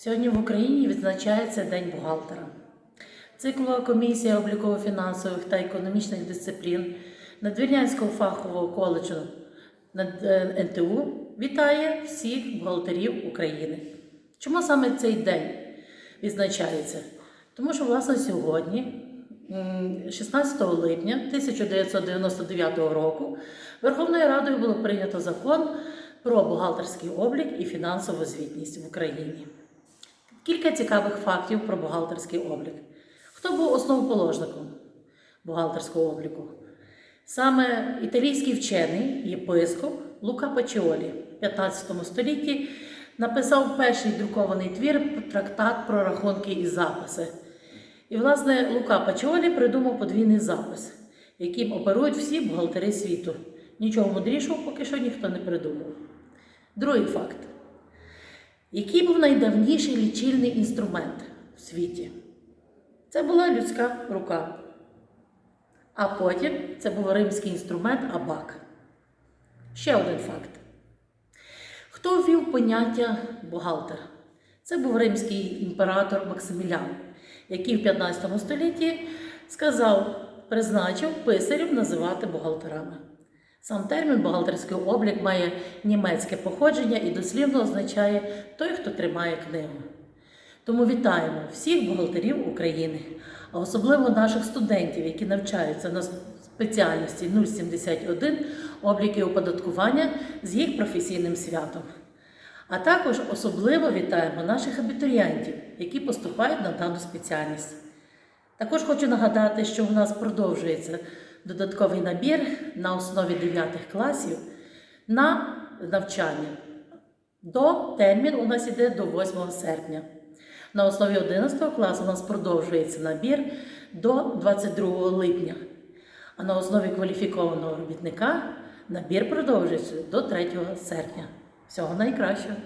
Сьогодні в Україні відзначається День бухгалтера. Циклова комісія обліково-фінансових та економічних дисциплін Надвірнянського фахового коледжу е, НТУ вітає всіх бухгалтерів України. Чому саме цей день відзначається? Тому що, власне, сьогодні, 16 липня 1999 року, Верховною Радою було прийнято закон про бухгалтерський облік і фінансову звітність в Україні. Кілька цікавих фактів про бухгалтерський облік. Хто був основоположником бухгалтерського обліку? Саме італійський вчений єпископ Лука Пачіолі в 15 столітті написав перший друкований твір трактат про рахунки і записи. І, власне, Лука Пачіолі придумав подвійний запис, яким оперують всі бухгалтери світу. Нічого мудрішого поки що ніхто не придумав. Другий факт. Який був найдавніший лічильний інструмент в світі? Це була людська рука. А потім це був римський інструмент абак. Ще один факт. Хто ввів поняття бухгалтер? Це був римський імператор Максимілян, який в 15 столітті сказав, призначив писарів називати бухгалтерами. Сам термін бухгалтерський облік має німецьке походження і дослівно означає той, хто тримає книгу. Тому вітаємо всіх бухгалтерів України, а особливо наших студентів, які навчаються на спеціальності 071 облік і оподаткування з їх професійним святом. А також особливо вітаємо наших абітурієнтів, які поступають на дану спеціальність. Також хочу нагадати, що у нас продовжується додатковий набір на основі 9 класів на навчання. До термін у нас іде до 8 серпня. На основі 11 класу у нас продовжується набір до 22 липня. А на основі кваліфікованого робітника набір продовжується до 3 серпня. Всього найкращого!